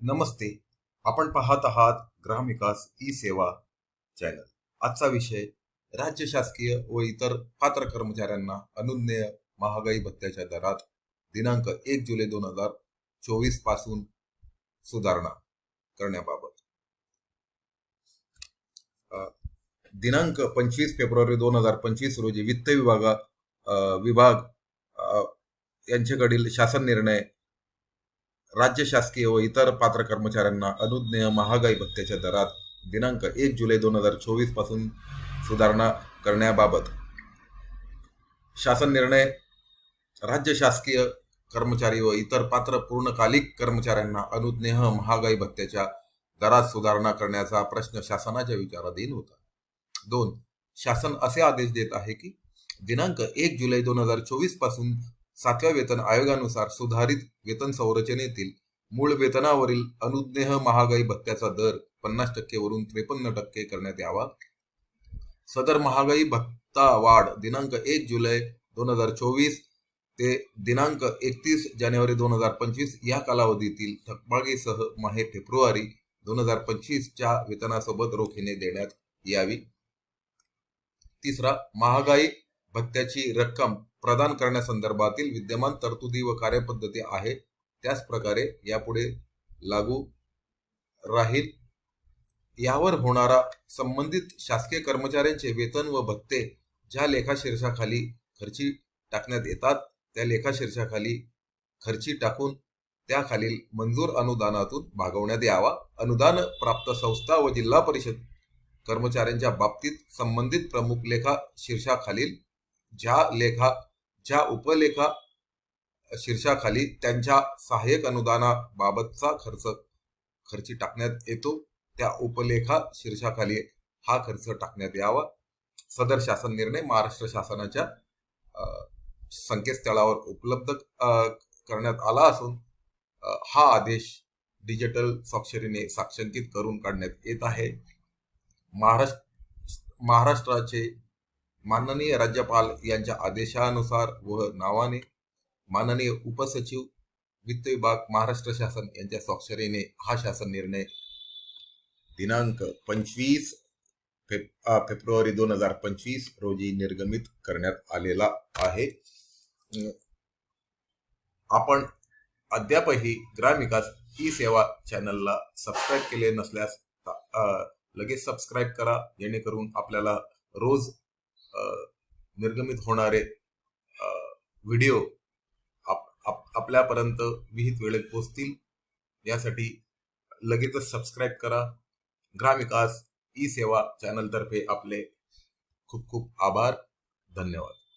नमस्ते. आपण पाहत आहात ग्रामविकास ई सेवा चॅनल. आजचा विषय राज्य शासकीय व इतर पात्र कर्मचाऱ्यांना अनुज्ञेय महागाई भत्त्याच्या दरात दिनांक एक जुलै दोन हजार चोवीसपासून सुधारणा करण्याबाबत. दिनांक पंचवीस फेब्रुवारी दोन हजार पंचवीस रोजी वित्त विभागा विभाग यांच्याकडील शासन निर्णय राज्य शासकीय व इतर पात्र कर्मचाऱ्यांना अनुज्ञेय महागाई भत्त्याच्या दरात दिनांक एक जुलै दोन हजार चोवीसपासून सुधारणा करण्याबाबत. शासन निर्णय राज्य शासकीय कर्मचारी व इतर पात्र पूर्णकालिक कर्मचाऱ्यांना अनुज्ञेह महागाई भत्त्याच्या दरात सुधारणा करण्याचा प्रश्न शासनाच्या विचाराधीन होता. दोन शासन असे आदेश देत आहे की दिनांक एक जुलै दोन हजार चोवीसपासून सातव्या वेतन आयोगानुसार सुधारित वेतन संरचनेतील मूळ वेतनावरील अनुज्ञेह महागाई भत्त्याचा दर पन्नास टक्केवरून त्रेपन्न टक्के करण्यात यावा. सदर महागाई भत्ता वाढ दिनांक एक जुलै दोन हजार चोवीस ते दिनांक एकतीस जानेवारी दोन हजार पंचवीस या कालावधीतील थकबागीसह माहे फेब्रुवारी दोन हजार पंचवीसच्या वेतनासोबत रोखीने देण्यात यावी. तिसरा महागाई भत्त्याची रक्कम प्रदान करण्यासंदर्भातील विद्यमान तरतुदी व कार्यपद्धती आहे त्याच प्रकारे यापुढे लागू राहील. यावर होणारा संबंधित शासकीय कर्मचाऱ्यांचे वेतन व भत्ते ज्या लेखाशीर्षाखाली खर्ची टाकण्यात येतात त्या लेखाशीर्षाखाली खर्ची टाकून त्याखालील मंजूर अनुदानातून भागवण्यात यावा. अनुदान प्राप्त संस्था व जिल्हा परिषद कर्मचाऱ्यांच्या बाबतीत संबंधित प्रमुख लेखा शीर्षाखालील ज्या लेखा ज्या उपलेखा शीर्षाखाली त्यांच्या सहाय्यक अनुदानाबाबतचा खर्च खर्ची टाकण्यात येतो त्या उपलेखा शीर्षाखाली हा खर्च टाकण्यात यावा. सदर शासन निर्णय महाराष्ट्र शासनाच्या संकेतस्थळावर उपलब्ध करण्यात आला असून हा आदेश डिजिटल स्वाक्षरीने साक्षांकित करून काढण्यात येत आहे. महाराष्ट्र महाराष्ट्राचे माननीय राज्यपाल यांच्या आदेशानुसार व नावाने माननीय उपसचिव वित्त विभाग महाराष्ट्र शासन यांच्या स्वाक्षरीने हा शासन निर्णय दिनांक पंचवीस फेब फेब्रुवारी दोन हजार पंचवीस रोजी निर्गमित करण्यात आलेला आहे. आपण अद्यापही ग्रामविकास ई सेवा चॅनलला सबस्क्राईब केले नसल्यास लगेच सबस्क्राईब करा जेणेकरून आपल्याला रोज निर्गमित होणारे व्हिडिओ आप, आप, आपल्यापर्यंत विहित वेळेत पोहोचतील. यासाठी लगेचच सबस्क्राईब करा. ग्रामविकास ई सेवा चॅनलतर्फे आपले खूप खूप आभार. धन्यवाद.